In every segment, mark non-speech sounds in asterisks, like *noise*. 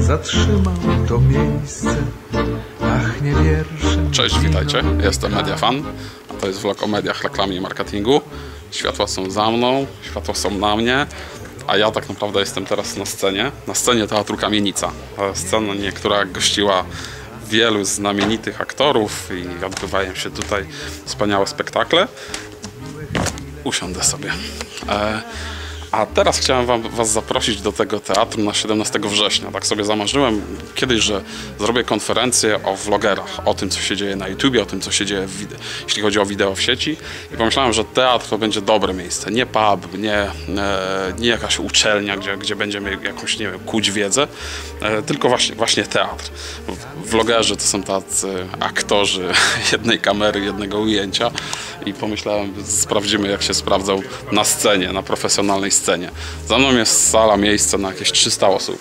zatrzymał to miejsce. Ach, nie wierszę. Cześć, witajcie. Jestem Mediafan, a to jest vlog o mediach, reklamie i marketingu. Światła są za mną, światła są na mnie, a ja tak naprawdę jestem teraz na scenie, na scenie Teatru Kamienica. Scena, która gościła wielu znamienitych aktorów i odbywają się tutaj wspaniałe spektakle. Usiądę sobie. E, a teraz chciałem wam, Was zaprosić do tego teatru na 17 września. Tak sobie zamarzyłem kiedyś, że zrobię konferencję o vlogerach, o tym, co się dzieje na YouTubie, o tym, co się dzieje, w jeśli chodzi o wideo w sieci. I pomyślałem, że teatr to będzie dobre miejsce. Nie pub, nie, e, nie jakaś uczelnia, gdzie, gdzie będziemy jakąś, nie wiem, kuć wiedzę, e, tylko właśnie, właśnie teatr. Vlogerzy to są tacy aktorzy *laughs* jednej kamery, jednego ujęcia i pomyślałem, sprawdzimy jak się sprawdzał na scenie, na profesjonalnej scenie. Za mną jest sala, miejsce na jakieś 300 osób.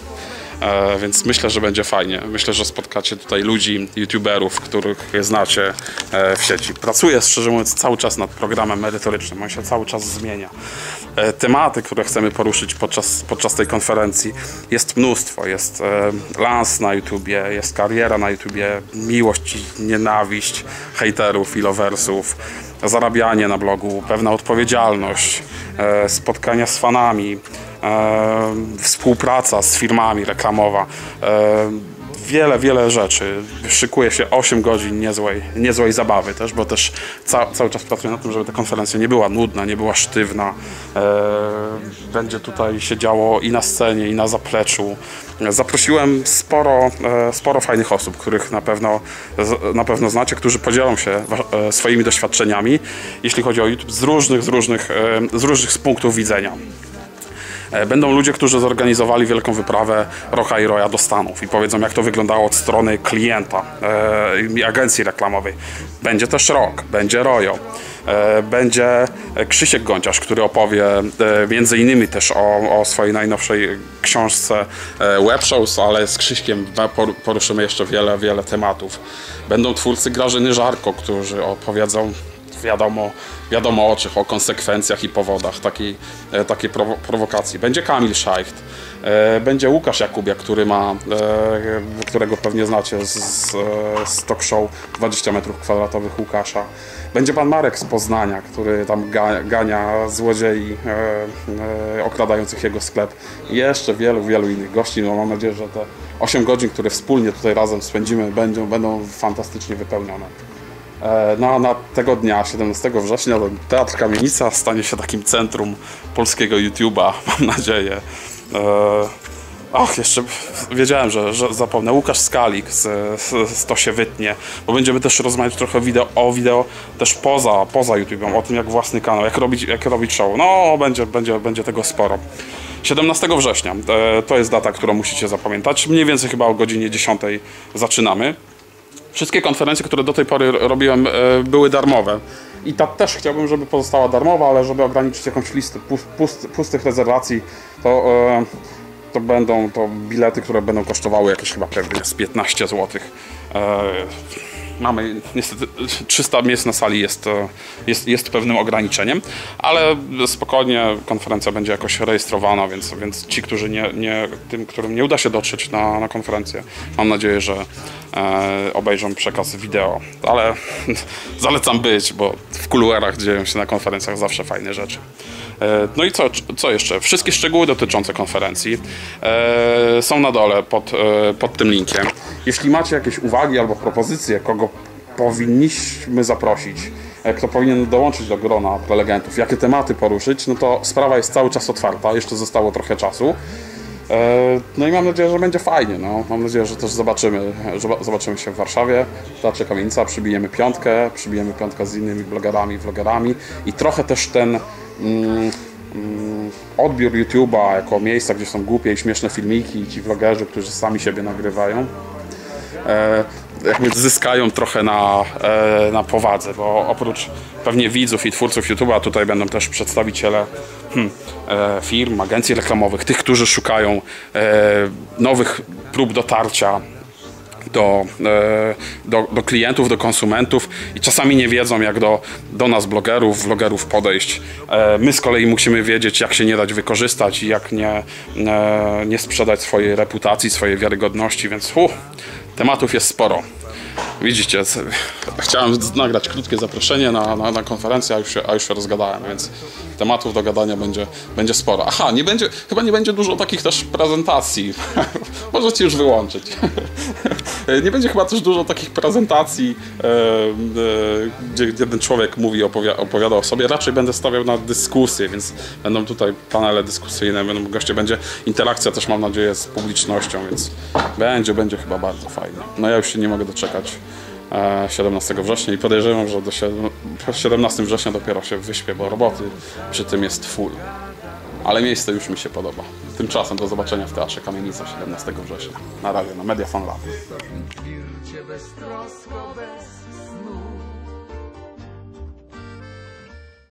E, więc myślę, że będzie fajnie. Myślę, że spotkacie tutaj ludzi, youtuberów, których znacie e, w sieci. Pracuję, szczerze mówiąc, cały czas nad programem merytorycznym. On się cały czas zmienia. E, tematy, które chcemy poruszyć podczas, podczas tej konferencji jest mnóstwo. Jest e, lans na YouTubie, jest kariera na YouTubie, miłość i nienawiść hejterów i loversów, zarabianie na blogu, pewna odpowiedzialność, e, spotkania z fanami, współpraca z firmami reklamowa. Wiele, wiele rzeczy. Szykuje się 8 godzin niezłej, niezłej zabawy też, bo też ca, cały czas pracuję nad tym, żeby ta konferencja nie była nudna, nie była sztywna. E, będzie tutaj się działo i na scenie, i na zapleczu. Zaprosiłem sporo, e, sporo fajnych osób, których na pewno, na pewno znacie, którzy podzielą się e, swoimi doświadczeniami, jeśli chodzi o YouTube, z różnych, z różnych, e, z różnych z punktów widzenia. E, Będą ludzie, którzy zorganizowali wielką wyprawę Rocha i Roya do Stanów i powiedzą, jak to wyglądało od strony klienta e, i agencji reklamowej. Będzie też Rok, będzie Rojo, e, będzie Krzysiek Gąciarz, który opowie między innymi też o, o swojej najnowszej książce Webshows, ale z Krzyśkiem por- poruszymy jeszcze wiele, wiele tematów. Będą twórcy Grażyny Żarko, którzy opowiedzą wiadomo, wiadomo o czym, o konsekwencjach i powodach takiej, e, takiej prowo- prowokacji. Będzie Kamil Szajcht, e, będzie Łukasz Jakubiak, który ma, e, którego pewnie znacie z, z, talk show 20 metrów kwadratowych Łukasza. Będzie pan Marek z Poznania, który tam ga, gania złodziei okradających jego sklep. I jeszcze wielu, wielu innych gości. No, mam nadzieję, że te 8 godzin, które wspólnie tutaj razem spędzimy, będą, będą fantastycznie wypełnione. E, No, na tego dnia, 17 września, Teatr Kamienica stanie się takim centrum polskiego YouTube'a, *laughs* mam nadzieję. E, Ach, jeszcze wiedziałem, że, że zapomnę. Łukasz Skalik z, z, z To się wytnie, bo będziemy też rozmawiać trochę wideo, o wideo też poza, poza YouTube'em, o tym jak własny kanał, jak robić, jak robić show. No, będzie, będzie, będzie tego sporo. 17 września e, to jest data, którą musicie zapamiętać. Mniej więcej chyba o godzinie 10 zaczynamy. Wszystkie konferencje, które do tej pory robiłem, e, były darmowe. I ta też chciałbym, żeby pozostała darmowa, ale żeby ograniczyć jakąś listę pust, pust, pustych rezerwacji, to, e, to będą to bilety, które będą kosztowały jakieś chyba pewnie z 15 zł. Mamy niestety 300 miejsc na sali jest, e, jest, jest pewnym ograniczeniem, ale spokojnie konferencja będzie jakoś rejestrowana, więc, więc ci, którzy nie, nie, tym, którym nie uda się dotrzeć na, na konferencję, mam nadzieję, że e, obejrzą przekaz wideo. Ale *laughs* zalecam być, bo w kuluarach dzieją się na konferencjach zawsze fajne rzeczy. E, No i co, co jeszcze? Wszystkie szczegóły dotyczące konferencji e, są na dole pod, e, pod tym linkiem. Jeśli macie jakieś uwagi albo propozycje, kogo powinniśmy zaprosić, kto powinien dołączyć do grona prelegentów, jakie tematy poruszyć, no to sprawa jest cały czas otwarta, jeszcze zostało trochę czasu. No i mam nadzieję, że będzie fajnie. No. Mam nadzieję, że też zobaczymy, że zobaczymy się w Warszawie, w Teatrze Kamienica, przybijemy piątkę, przybijemy piątkę z innymi blogerami, vlogerami i trochę też ten odbiór YouTube'a jako miejsca, gdzie są głupie i śmieszne filmiki i ci vlogerzy, którzy sami siebie nagrywają, e, jakby zyskają trochę na, e, na powadze, bo oprócz pewnie widzów i twórców YouTube'a tutaj będą też przedstawiciele hmm, e, firm, agencji reklamowych, tych, którzy szukają nowych prób dotarcia do, e, do, do klientów, do konsumentów i czasami nie wiedzą, jak do, do nas, blogerów, vlogerów podejść. E, My z kolei musimy wiedzieć, jak się nie dać wykorzystać i jak nie, e, nie sprzedać swojej reputacji, swojej wiarygodności, więc hu, tematów jest sporo. Widzicie, chciałem nagrać krótkie zaproszenie na, na, na konferencję, a już, się, a już się rozgadałem, więc tematów do gadania będzie, będzie sporo. Aha, nie będzie, chyba nie będzie dużo takich też prezentacji. *laughs* Możecie już wyłączyć. *laughs* nie będzie chyba też dużo takich prezentacji, e, e, gdzie jeden człowiek mówi, opowia, opowiada o sobie. Raczej będę stawiał na dyskusję, więc będą tutaj panele dyskusyjne, będą goście, będzie interakcja też mam nadzieję z publicznością, więc będzie, będzie chyba bardzo fajnie. No ja już się nie mogę doczekać e, 17 września i podejrzewam, że do siedem- 17 września dopiero się wyśpię, bo roboty przy tym jest full. Ale miejsce już mi się podoba. Tymczasem do zobaczenia w Teatrze Kamienica 17 września. Na razie, na Media Fan Lab.